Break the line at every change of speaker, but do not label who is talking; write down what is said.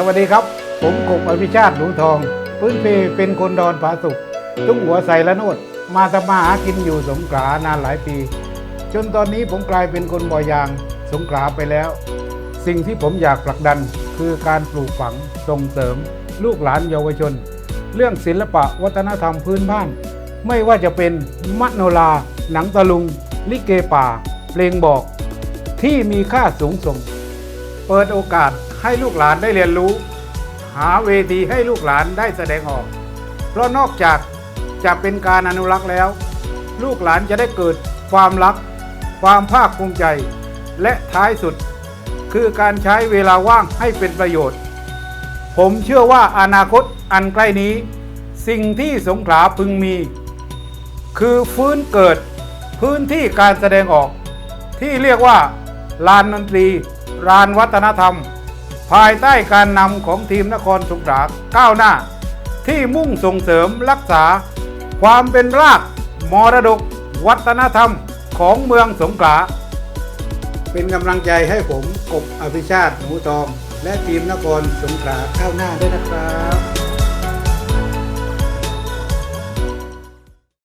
สวัสดีครับ ผมกบอภิชาติหนูทอง พื้นเพเป็นคนดอนผาสุกตุ้งหัวใสละโนด มาทำมาหากินอยู่สงขลานานหลายปี จนตอนนี้ผมกลายเป็นคนบ่อยางสงขลาไปแล้ว สิ่งที่ผมอยากผลักดันคือการปลูกฝังส่งเสริม ลูกหลานเยาวชน เรื่องศิลปะวัฒนธรรมพื้นบ้าน ไม่ว่าจะเป็นมโนรา หนังตะลุง ลิเกป่า เพลงบอก ที่มีค่าสูงส่ง เปิดโอกาส ให้ลูกหลานได้เรียนรู้ หาเวทีให้ลูกหลานได้แสดงออก เพราะนอกจากจะเป็นการอนุรักษ์แล้ว ลูกหลานจะได้เกิดความรัก ความภาคภูมิใจ และท้ายสุด คือการใช้เวลาว่างให้เป็นประโยชน์ ผมเชื่อว่าอนาคตอันใกล้นี้ สิ่งที่สงขลาพึงมี คือฟื้นเกิดพื้นที่การแสดงออก ที่เรียกว่าลานดนตรีลานวัฒนธรรม ภายใต้การนำของทีมนครสงขลาก้าวหน้า ที่มุ่งส่งเสริมรักษา ความเป็นรากมรดก วัฒนธรรมของเมืองสงขลาเป็นกำลังใจให้ผมกบอภิชาติหนูทอง และทีมนครสงขลาก้าวหน้าด้วยนะครับ